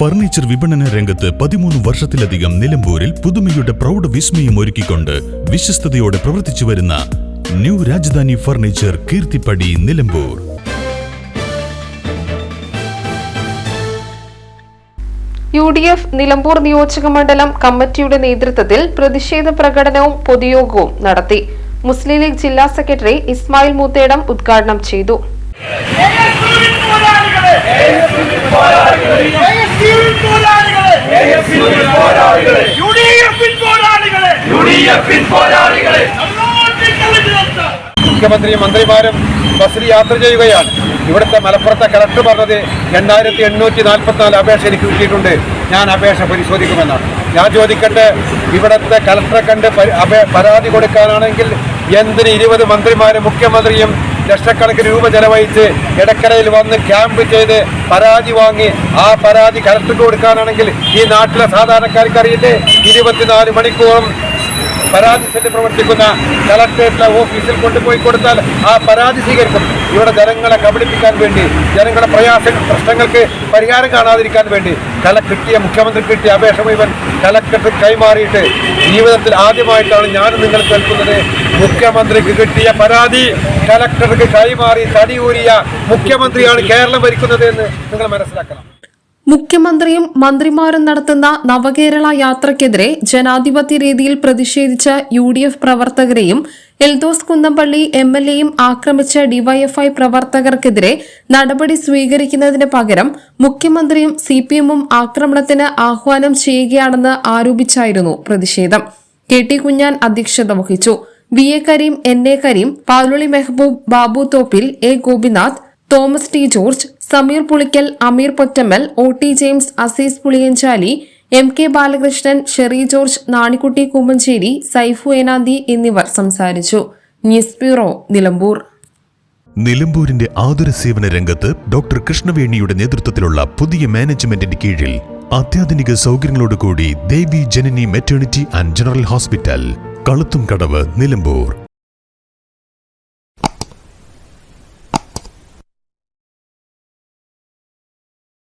Furniture വിപണന രംഗത്ത് പതിമൂന്ന് വർഷത്തിലധികം നിലമ്പൂരിൽ പുതുമയുടെ പ്രൗഢ വിസ്മയം ഒരുക്കിക്കൊണ്ട് വിശ്വസ്തയോടെ പ്രവർത്തിച്ചു വരുന്ന new Rajadhani furniture Keerthippadi Nilambur. U D F Nilambur നിയോജക മണ്ഡലം കമ്മിറ്റിയുടെ നേതൃത്വത്തിൽ പ്രതിഷേധ പ്രകടനവും പൊതുയോഗവും നടത്തി. മുസ്ലിം ലീഗ് ജില്ലാ സെക്രട്ടറി ഇസ്മായിൽ മൂത്തേടം ഉദ്ഘാടനം ചെയ്തു. പോരാളികളെ. പോരാളികളെ. നിർത്താം മുഖ്യമന്ത്രിയും മന്ത്രിമാരും ബസ്സിൽ യാത്ര ചെയ്യുകയാണ്. ഇവിടുത്തെ മലപ്പുറത്തെ കലക്ടർ പറഞ്ഞത് രണ്ടായിരത്തി എണ്ണൂറ്റി നാൽപ്പത്തിനാല് അപേക്ഷ എനിക്ക് കിട്ടിയിട്ടുണ്ട്. ഞാൻ അപേക്ഷ പരിശോധിക്കുമെന്നാണ്. ഞാൻ ചോദിക്കട്ടെ ഇവിടുത്തെ കലക്ടറെ കണ്ട് പരാതി കൊടുക്കാനാണെങ്കിൽ എന്തിന് ഇരുപത് മന്ത്രിമാരും മുഖ്യമന്ത്രിയും ലക്ഷക്കണക്കിന് രൂപ ചെലവഴിച്ച് ഇടക്കരയിൽ വന്ന് ക്യാമ്പ് ചെയ്ത് പരാതി വാങ്ങി. ആ പരാതി കലക്ടർക്ക് കൊടുക്കാനാണെങ്കിൽ ഈ നാട്ടിലെ സാധാരണക്കാർക്ക് അറിയില്ലേ? ഇരുപത്തിനാല് മണിക്കൂറും പരാതി സെല്ല് പ്രവർത്തിക്കുന്ന കളക്ടറേറ്റിലെ ഓഫീസിൽ കൊണ്ടുപോയി കൊടുത്താൽ ആ പരാതി സ്വീകരിക്കും. ഇവിടെ ജനങ്ങളെ കബളിപ്പിക്കാൻ വേണ്ടി ജനങ്ങളുടെ പ്രയാസ പ്രശ്നങ്ങൾക്ക് പരിഹാരം കാണാതിരിക്കാൻ വേണ്ടി കല കിട്ടിയ മുഖ്യമന്ത്രി കിട്ടിയ അപേക്ഷ മുഴുവൻ കലക്ടർക്ക് കൈമാറിയിട്ട് ജീവിതത്തിൽ ആദ്യമായിട്ടാണ് ഞാൻ നിങ്ങൾ കേൾക്കുന്നത്. മുഖ്യമന്ത്രിക്ക് കിട്ടിയ പരാതി കലക്ടർക്ക് കൈമാറി തടിയൂരിയ മുഖ്യമന്ത്രിയാണ് കേരളം ഭരിക്കുന്നത് എന്ന് നിങ്ങൾ മനസ്സിലാക്കണം. മുഖ്യമന്ത്രിയും മന്ത്രിമാരും നടത്തുന്ന നവകേരള യാത്രയ്ക്കെതിരെ ജനാധിപത്യ രീതിയിൽ പ്രതിഷേധിച്ച യു ഡി എഫ് പ്രവർത്തകരെയും എൽദോസ് കുന്നംപള്ളി എം എൽ എയും ആക്രമിച്ച ഡിവൈഎഫ്ഐ പ്രവർത്തകർക്കെതിരെ നടപടി സ്വീകരിക്കുന്നതിന് പകരം മുഖ്യമന്ത്രിയും സി പി എമ്മും ആക്രമണത്തിന് ആഹ്വാനം ചെയ്യുകയാണെന്ന് ആരോപിച്ചായിരുന്നു പ്രതിഷേധം. കെ ടി കുഞ്ഞാൻ അധ്യക്ഷത വഹിച്ചു. V A Kareem N A Kareem Paluli Mehaboob Babu Thoppil A Gopinath Thomas T George Sameer Pulikkal Ameer Pottammal O T James Azeez Puliyanchali M K Balakrishnan Sherry George Nanikutty Kummancheri Saifu Enanthi എന്നിവർ സംസാരിച്ചു. News bureau Nilambur. നിലമ്പൂരിന്റെ ആതുര സേവന രംഗത്ത് doctor കൃഷ്ണവേണിയുടെ നേതൃത്വത്തിലുള്ള പുതിയ മാനേജ്മെന്റിന്റെ കീഴിൽ അത്യാധുനിക സൗകര്യങ്ങളോടുകൂടി Devi Janani maternity and general hospital Kaluthum Kadavu Nilambur.